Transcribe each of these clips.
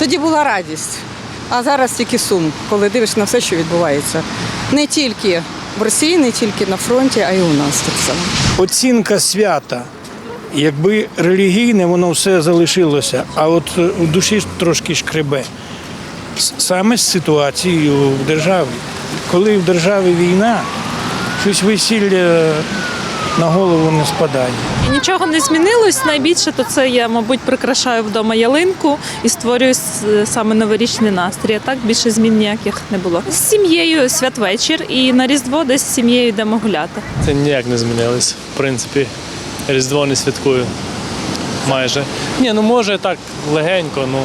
Тоді була радість, а зараз тільки сум, коли дивишся на все, що відбувається. Не тільки в Росії, не тільки на фронті, а й у нас так само. оцінка свята. Якби релігійне, воно все залишилося, а от в душі трошки шкребе. Саме з ситуацією в державі. Коли в державі війна, щось весілля на голову не спадає. І Нічого не змінилось. Найбільше то це я, мабуть, прикрашаю вдома ялинку і створюю саме новорічний настрій. А так більше змін ніяких не було. З сім'єю святвечір і на Різдво десь з сім'єю йдемо гуляти. Це ніяк не змінилось. В принципі, Різдво не святкую. Майже. Ні, ну може так легенько, ну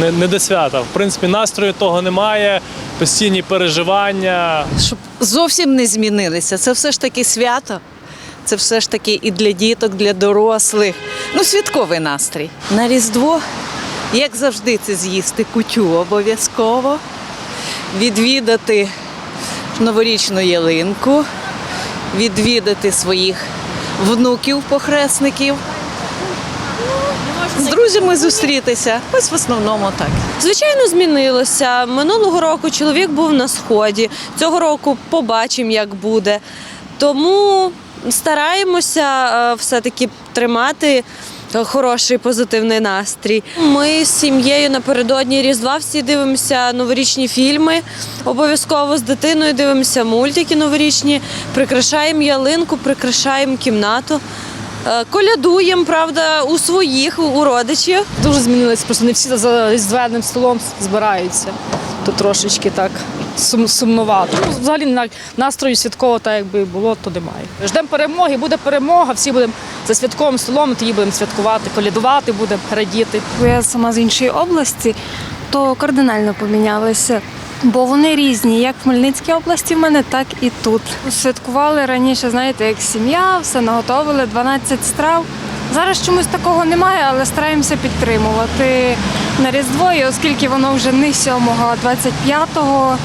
не, не до свята. В принципі, настрою того немає, постійні переживання. щоб зовсім не змінилися. Це все ж таки свято. Це все ж таки і для діток, для дорослих. Ну, святковий настрій. На Різдво, як завжди, це з'їсти кутю обов'язково, відвідати новорічну ялинку, відвідати своїх внуків похресників. З друзями зустрітися. Ось в основному так. Звичайно, змінилося. Минулого року чоловік був на сході. Цього року побачимо, як буде. Тому стараємося е, все-таки тримати хороший позитивний настрій. Ми з сім'єю напередодні Різдва всі дивимося новорічні фільми. Обов'язково з дитиною дивимося мультики новорічні, прикрашаємо ялинку, прикрашаємо кімнату. Е, Колядуємо, правда, у своїх, у родичів. Дуже змінилось, просто не всі за різдвяним столом збираються. То трошечки так сум, сумнувато. Ну, взагалі настрою святково, так якби було, то немає. Ждемо перемоги, буде перемога, всі будемо за святковим столом, тоді будемо святкувати, колядувати будемо, радіти. я сама з іншої області, то кардинально помінялися. Бо вони різні, як в Хмельницькій області в мене, так і тут. Святкували раніше, знаєте, як сім'я, все наготовили, 12 страв. Зараз чомусь такого немає, але стараємося підтримувати на Різдво, і оскільки воно вже не 7-го, а 25-го,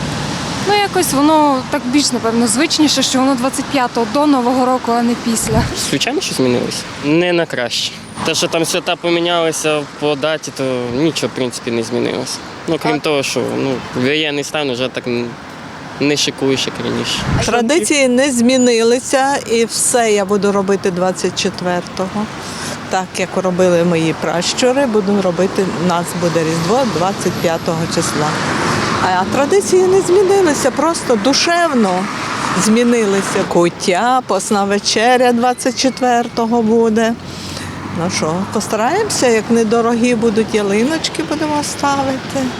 ну якось воно так більш, напевно, звичніше, що воно 25-го до Нового року, а не після. Звичайно, що змінилося. Не на краще. Те, що там свята помінялися по даті, то нічого, в принципі, не змінилося. Ну, крім того, що ну, воєнний стан вже так не шикуєш, як раніше. Традиції не змінилися, і все я буду робити 24-го. Так як робили мої пращури, буду робити, у нас буде Різдво 25 числа. А традиції не змінилися, просто душевно змінилися. Куття, посна вечеря 24-го буде. Ну що, постараємося, як недорогі будуть ялиночки, будемо ставити.